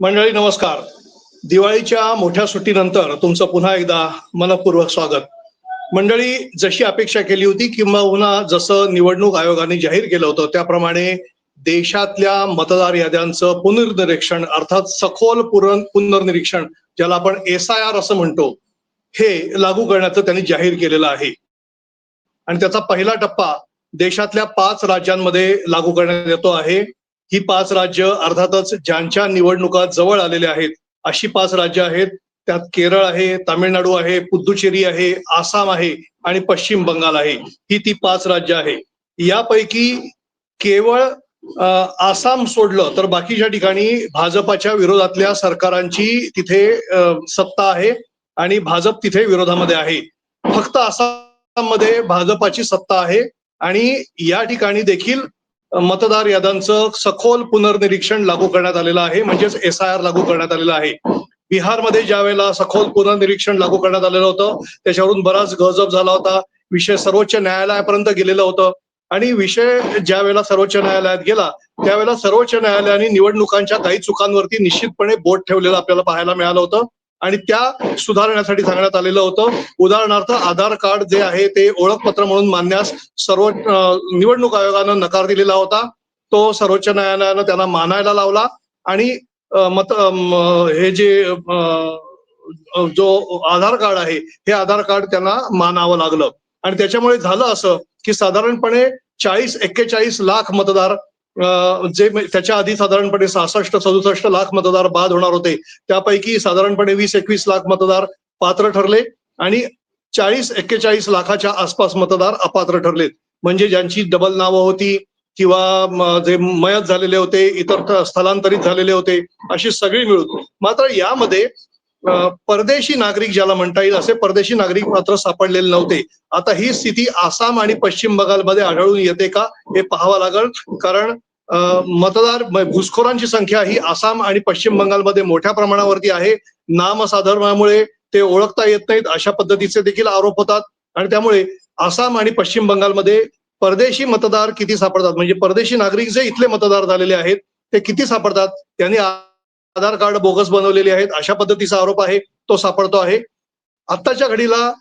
मंडळी नमस्कार. दिवाळीच्या मोठ्या सुट्टीनंतर तुमचं पुन्हा एकदा मनपूर्वक स्वागत. मंडळी जशी अपेक्षा केली होती किंवा जसं निवडणूक आयोगाने जाहीर केलं होतं त्याप्रमाणे देशातल्या मतदार याद्यांचं पुनर्निरीक्षण अर्थात सखोल पुनर्निरीक्षण ज्याला आपण एस आय आर असं म्हणतो हे लागू करण्याचं त्यांनी जाहीर केलेलं आहे. आणि त्याचा पहिला टप्पा देशातल्या पाच राज्यांमध्ये लागू करण्यात येतो आहे. ही पाच राज्य अर्थातच ज्यांच्या निवडणुका जवळ आलेल्या आहेत अशी पाच राज्य आहेत. त्यात केरळ आहे तामिळनाडू आहे पुद्दुचेरी आहे आसाम आहे आणि पश्चिम बंगाल आहे. ही ती पाच राज्य आहे. यापैकी केवळ आसाम सोडलं तर बाकीच्या ठिकाणी भाजपाच्या विरोधातल्या सरकारांची तिथे सत्ता आहे आणि भाजप तिथे विरोधामध्ये आहे. फक्त आसाममध्ये भाजपाची सत्ता आहे आणि या ठिकाणी देखील मतदार याद्यांचं सखोल पुनर्निरीक्षण लागू करण्यात आलेलं आहे म्हणजेच एस आय आर लागू करण्यात आलेलं आहे. बिहारमध्ये ज्या वेळेला सखोल पुनर्निरीक्षण लागू करण्यात आलेलं होतं त्याच्यावरून बराच गजब झाला होता. विषय सर्वोच्च न्यायालयापर्यंत गेलेलं होतं. आणि विषय ज्या वेळेला सर्वोच्च न्यायालयात गेला त्यावेळेला सर्वोच्च न्यायालयाने निवडणुकांच्या काही चुकांवरती निश्चितपणे बोट ठेवलेलं आपल्याला पाहायला मिळालं होतं. आणि त्या सुधारण्यासाठी सांगण्यात आलेलं होतं. उदाहरणार्थ आधार कार्ड जे आहे ते ओळखपत्र म्हणून मानण्यास सर्व निवडणूक आयोगानं नकार दिलेला होता. तो सर्वोच्च न्यायालयानं त्यांना मानायला लावला आणि मत हे जे जो आधार कार्ड आहे हे आधार कार्ड त्यांना मानावं लागलं. आणि त्याच्यामुळे झालं असं की साधारणपणे चाळीस एक्केचाळीस लाख मतदार जे त्याच्या आधी साधारणपणे सहासष्ट सदुसष्ट लाख मतदार बाद होणार होते त्यापैकी साधारणपणे वीस एकवीस लाख मतदार पात्र ठरले आणि चाळीस एक्केचाळीस लाखाच्या आसपास मतदार अपात्र ठरलेत. म्हणजे ज्यांची डबल नावं होती किंवा जे मयत झालेले होते इतर स्थलांतरित झालेले होते अशी सगळी मिळून. मात्र यामध्ये परदेशी नागरिक ज्याला म्हणता येईल असे परदेशी नागरिक मात्र सापडलेले नव्हते. आता ही स्थिती आसाम आणि पश्चिम बंगालमध्ये आढळून येते का हे पाहावं लागेल. कारण मतदार घुसखोरांची संख्या ही आसाम आणि पश्चिम बंगालमध्ये मोठ्या प्रमाणावरती आहे. नामसाधर्मामुळे ते ओळखता येत नाहीत अशा पद्धतीचे देखील आरोप होतात. आणि त्यामुळे आसाम आणि पश्चिम बंगालमध्ये परदेशी मतदार किती सापडतात? म्हणजे परदेशी नागरिक जे इथले मतदार झालेले आहेत ते किती सापडतात? त्यांनी आधार कार्ड बोगस बनवलेले आहेत अशा पद्धतीचा आरोप आहे तो सापडतो आहे. आत्ताच्या घडीला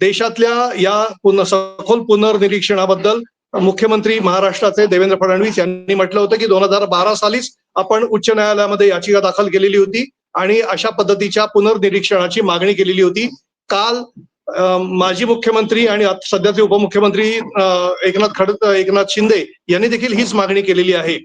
देशातल्या या पुन सखोल पुनर्निरीक्षणाबद्दल मुख्यमंत्री महाराष्ट्राचे देवेंद्र फडणवीस यांनी म्हटलं होतं की दोन हजार बारा सालीच आपण उच्च न्यायालयामध्ये याचिका दाखल केलेली होती आणि अशा पद्धतीच्या पुनर्निरीक्षणाची मागणी केलेली होती. काल माजी मुख्यमंत्री आणि सध्याचे उपमुख्यमंत्री अं, एकनाथ खड एकनाथ शिंदे यांनी देखील हीच मागणी केलेली आहे.